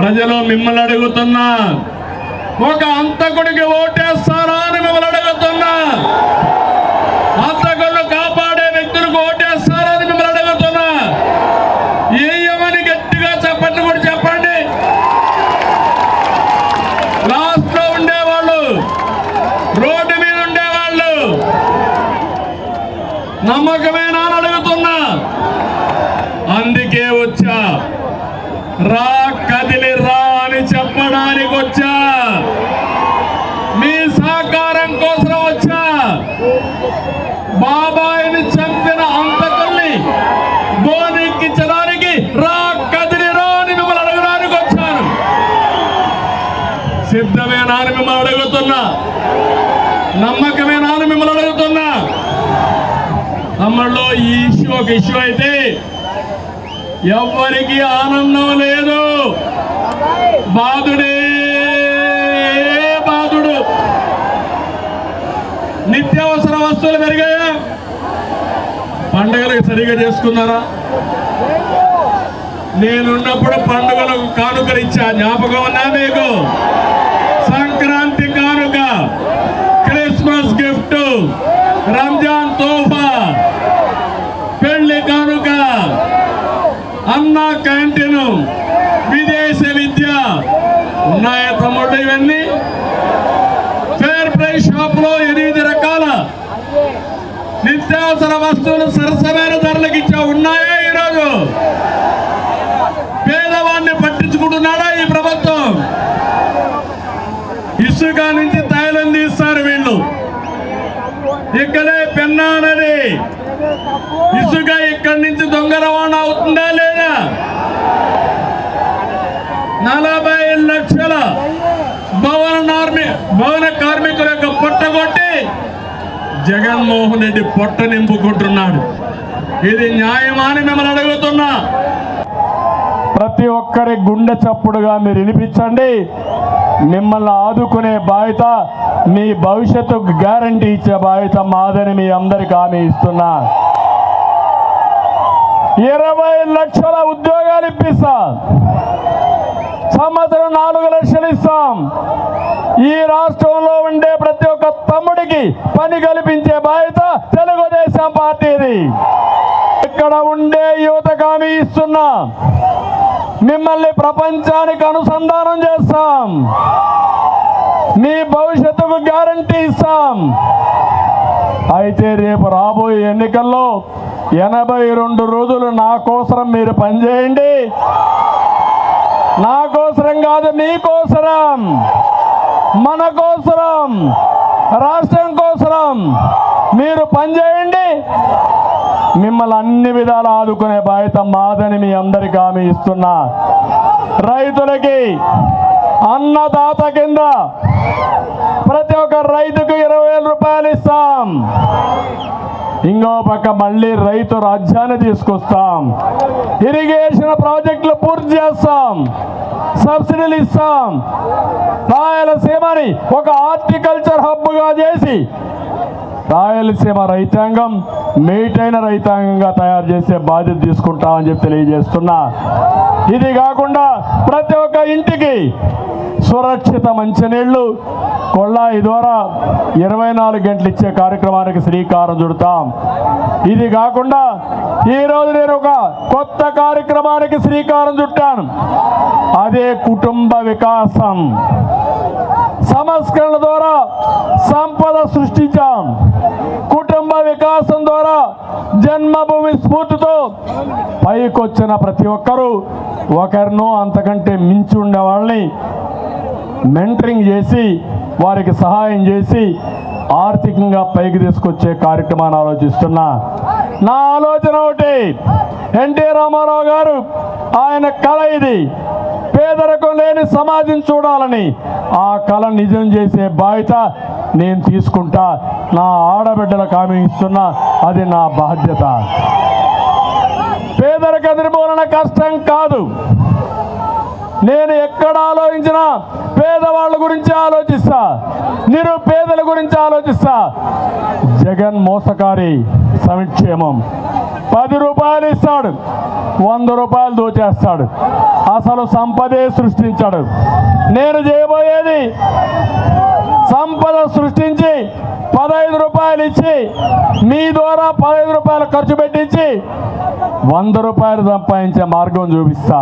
ప్రజలు మిమ్మల్ని అడుగుతున్నా. ఒక అంతకుడికి ఓటేస్తారా అని మిమ్మల్ని అడుగుతున్నా. అంతకుడు కాపాడే వ్యక్తులకు ఓటేస్తారా అని మిమ్మల్ని అడుగుతున్నా. ఏమని గట్టిగా చెప్పండి కూడా చెప్పండి. లాస్ట్లో ఉండేవాళ్ళు రోడ్డు మీద ఉండేవాళ్ళు. నమ్మకమైన అని అడుగుతున్నా అందుకే వచ్చా రా కదిలి రా అని చెప్పడానికి వచ్చా మీ సహకారం కోసం వచ్చా బాబాయిని చంపిన అంతకుల్ని బోనెక్కించడానికి రా కదిలి రా అని మిమ్మల్ని అడగడానికి వచ్చాను సిద్ధమేనా అని మిమ్మల్ని అడుగుతున్నా నమ్మకమేనా అని మిమ్మల్ని అడుగుతున్నా. తమ్ముళ్ళు ఈ ఇష్యూ ఒక ఇష్యూ అయితే ఎవ్వరికి ఆనందం లేదు. బాధుడే బాధుడు. నిత్యావసర వస్తువులు పెరిగాయా? పండుగలకు సరిగా చేసుకున్నారా? నేనున్నప్పుడు పండుగలకు కానుకలు ఇచ్చా. జ్ఞాపకం ఉన్నా మీకు? సంక్రాంతి రంజాన్ తోఫా పెళ్ళి కానుక అన్న క్యాంటీన్ విదేశ విద్య ఉన్నాయా తమ్ముడు ఇవన్నీ? ఫేర్ ప్రైస్ షాప్లో ఎనిమిది రకాల నిత్యావసర వస్తువులు సరసమైన ధరలకు ఇచ్చా ఉన్నాయా ఈరోజు? ఇక్కడే పెన్నా నది. ఇసుక ఇక్కడి నుంచి దొంగ రవాణా అవుతుందా లేదా? నలభై లక్షల భవన నార్మి భవన కార్మికుల యొక్క పొట్ట కొట్టి జగన్మోహన్ రెడ్డి పొట్ట నింపుకుంటున్నాడు. ఇది న్యాయమాని మిమ్మల్ని అడుగుతున్నా. ప్రతి ఒక్కరి గుండె చప్పుడుగా మీరు వినిపించండి. మిమ్మల్ని ఆదుకునే బాధ్యత మీ భవిష్యత్తుకు గ్యారంటీ ఇచ్చే బాధ్యత మాదని మీ అందరికి హామీ ఇస్తున్నా. ఇరవై లక్షల ఉద్యోగాలు ఇప్పిస్తాం. సంవత్సరం నాలుగు లక్షలు ఇస్తాం. ఈ రాష్ట్రంలో ఉండే ప్రతి ఒక్క తమ్ముడికి పని కల్పించే బాధ్యత తెలుగుదేశం పార్టీది. ఇక్కడ ఉండే యువతకు హామీ ఇస్తున్నా. మిమ్మల్ని ప్రపంచానికి అనుసంధానం చేస్తాం. మీ భవిష్యత్తుకు గ్యారంటీ ఇస్తాం. అయితే రేపు రాబోయే ఎన్నికల్లో ఎనభై రెండు రోజులు నా కోసరం మీరు పనిచేయండి. నా కోసరం కాదు మీ కోసరం. మన కోసరం రాష్ట్రం కోసరం మీరు పనిచేయండి. మిమ్మల్ని అన్ని విధాలు ఆదుకునే బాధ్యత మాదని మీ అందరికీ హామీ ఇస్తున్నా. రైతులకి అన్నదాత కింద ప్రతి ఒక్క రైతుకు ఇరవై వేల రూపాయలు ఇస్తాం. ఇంకో పక్క మళ్ళీ రైతు రాజ్యాన్ని తీసుకొస్తాం. ఇరిగేషన్ ప్రాజెక్టులు పూర్తి చేస్తాం. సబ్సిడీలు ఇస్తాం. రాయలసీమని ఒక హార్టికల్చర్ హబ్గా చేసి రాయలసీమ రైతాంగం మేటైన రైతాంగంగా తయారు చేసే బాధ్యత తీసుకుంటామని చెప్పి తెలియజేస్తున్నా. ఇది కాకుండా ప్రతి ఒక్క ఇంటికి సురక్షిత మంచినీళ్ళు కొళ్ళాయి ద్వారా ఇరవై నాలుగు గంటలు ఇచ్చే కార్యక్రమానికి శ్రీకారం చుడతాం. ఇది కాకుండా ఈరోజు నేను ఒక కొత్త కార్యక్రమానికి శ్రీకారం చుట్టాను. అదే కుటుంబ వికాసం. సంస్కరణ ద్వారా సంపద సృష్టించాం. కుటుంబ వికాసం ద్వారా జన్మభూమి స్ఫూర్తితో పైకొచ్చిన ప్రతి ఒక్కరూ ఒకరినో అంతకంటే మించి ఉండే వాళ్ళని మెంటరింగ్ చేసి వారికి సహాయం చేసి ఆర్థికంగా పైకి తీసుకొచ్చే కార్యక్రమాన్ని ఆలోచిస్తున్నా. నా ఆలోచన ఒకటి ఎన్టీ రామారావు గారు ఆయన కళ ఇది. పేదరికం లేని సమాజం చూడాలని ఆ కళ నిజం చేసే బాధ్యత నేను తీసుకుంటా. నా ఆడబిడ్డలకు హామీ ఇస్తున్నా. అది నా బాధ్యత. పేదరిక నిర్మూలన కష్టం కాదు. నేను ఎక్కడ ఆలోచించినా పేదవాళ్ళ గురించి ఆలోచిస్తా. నిరుపేదల గురించి ఆలోచిస్తా. జగన్ మోసకారి సంక్షేమం. పది రూపాయలు ఇస్తాడు. వంద రూపాయలు దోచేస్తాడు. అసలు సంపదే సృష్టించాడు. నేను చేయబోయేది సంపద సృష్టించి పదహైదు రూపాయలు ఇచ్చి మీ ద్వారా పదహైదు రూపాయలు ఖర్చు పెట్టించి వంద రూపాయలు సంపాదించే మార్గం చూపిస్తా.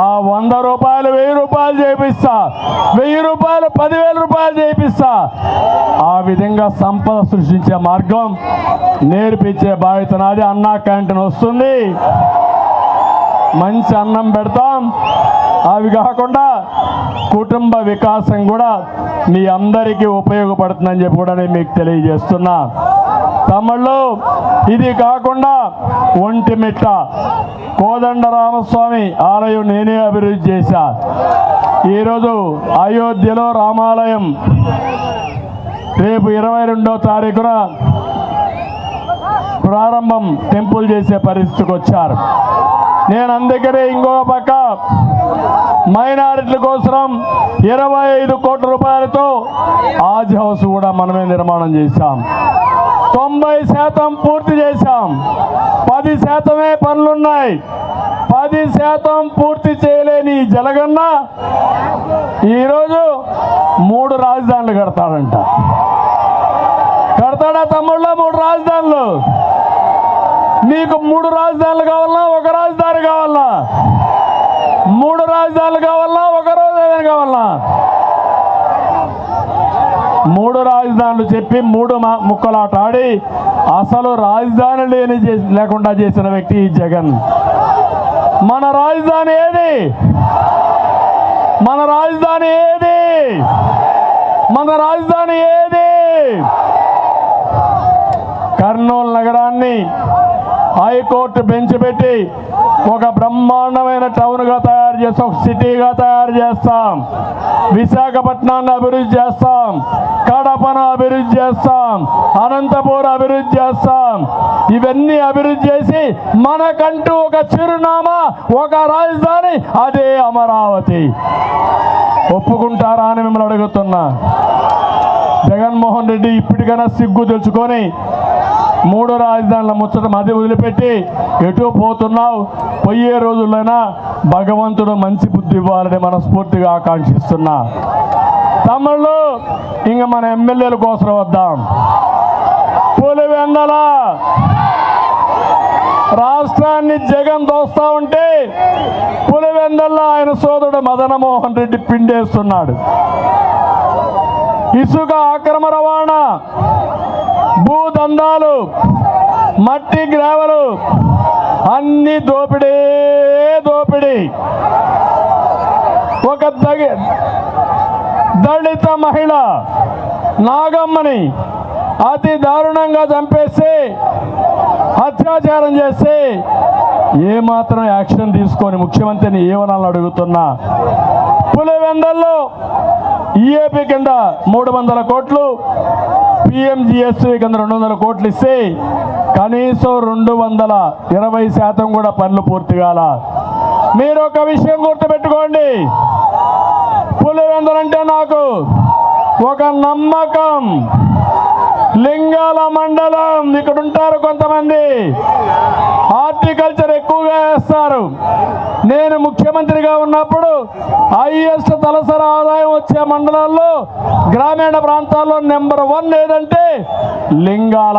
ఆ వంద రూపాయలు వెయ్యి రూపాయలు చేపిస్తా. వెయ్యి రూపాయలు పదివేల రూపాయలు చేపిస్తా. ఆ విధంగా సంపద సృష్టించే మార్గం నేర్పించే బాధ్యత నాది. అన్నా క్యాంటీన్ వస్తుంది. మంచి అన్నం పెడతాం. అవి కాకుండా కుటుంబ వికాసం కూడా మీ అందరికీ ఉపయోగపడుతుందని చెప్పి కూడా నేను మీకు తెలియజేస్తున్నా. తమిళ్ళు ఇది కాకుండా ఒంటిమిట్ట కోదండ రామస్వామి ఆలయం నేనే అభివృద్ధి చేశా. ఈరోజు అయోధ్యలో రామాలయం రేపు ఇరవై రెండో తారీఖున ప్రారంభం టెంపుల్ చేసే పరిస్థితికి వచ్చారు. నేను అందుకనే ఇంకో పక్క మైనారిటీల కోసం ఇరవై ఐదు కోట్ల రూపాయలతో ఆజ్ హౌస్ కూడా మనమే నిర్మాణం చేశాం. తొంభై శాతం పూర్తి చేశాం. పది శాతమే పనులున్నాయి. పది శాతం పూర్తి చేయలేని జలగన్న ఈరోజు మూడు రాజధానులు కడతాడంట. కడతాడా తమ్ముళ్ళ మూడు రాజధానులు? నీకు మూడు రాజధానులు కావాలా? ఒక రాజధాని కావాలా? మూడు రాజధానులు కావాలా? ఒక రాజధాని కావాలా? మూడు రాజధానులు చెప్పి మూడు ముక్కలాట ఆడి అసలు రాజధాని లేని చే- లేకుండా చేసిన వ్యక్తి జగన్. మన రాజధాని ఏది? మన రాజధాని ఏది? మన రాజధాని ఏది? కర్నూలు నగరాన్ని హైకోర్టు బెంచ్ పెట్టి ఒక బ్రహ్మాండమైన టౌన్గా తయారు చేస్తాం ఒక సిటీగా తయారు చేస్తాం. విశాఖపట్నాన్ని అభివృద్ధి చేస్తాం. కడపను అభివృద్ధి చేస్తాం. అనంతపూర్ అభివృద్ధి చేస్తాం. ఇవన్నీ అభివృద్ధి చేసి మనకంటూ ఒక చిరునామా ఒక రాజధాని అదే అమరావతి. ఒప్పుకుంటారా అని మిమ్మల్ని అడుగుతున్నా. జగన్మోహన్ రెడ్డి ఇప్పటికైనా సిగ్గు తెచ్చుకొని మూడు రాజధానుల ముచ్చట మధ్య వదిలిపెట్టి ఎటు పోతున్నావు? పోయే రోజుల్లోనా భగవంతుడు మంచి బుద్ధి ఇవ్వాలని మనస్ఫూర్తిగా ఆకాంక్షిస్తున్నా. తమ్ముళ్ళు ఇంక మన ఎమ్మెల్యేల కోసం వద్దాం. పులివెందల రాష్ట్రాన్ని జగన్ దోస్తా ఉంటే పులివెందల్లో ఆయన సోదరుడు మదనమోహన్ రెడ్డి పిండేస్తున్నాడు. ఇసుక అక్రమ రవాణా భూదందాలు మట్టి గ్రావెలు అన్ని దోపిడీ దోపిడీ. ఒక దగి దళిత మహిళ నాగమ్మని అతి దారుణంగా చంపేసి అత్యాచారం చేస్తే ఏమాత్రం యాక్షన్ తీసుకొని ముఖ్యమంత్రిని ఏమనాలని అడుగుతున్నా? పులివెందల్లో ఈఏపీ కింద మూడు వందల కోట్లు పిఎంజిఎస్వి కింద రెండు వందల కోట్లు ఇస్తే కనీసం రెండు వందల ఇరవై శాతం కూడా పనులు పూర్తి కాల. మీరు ఒక విషయం గుర్తుపెట్టుకోండి. పులివెందలంటే నాకు ఒక నమ్మకం. లింగాల మండలం. ఇక్కడ ఉంటారు కొంతమంది. హార్టికల్చర్ ఎక్కువగా వేస్తారు. నేను ముఖ్యమంత్రిగా ఉన్నప్పుడు హైయెస్ట్ తలసరి ఆదాయం వచ్చే మండలాల్లో గ్రామీణ ప్రాంతాల్లో నెంబర్ వన్ ఏదంటే లింగాల.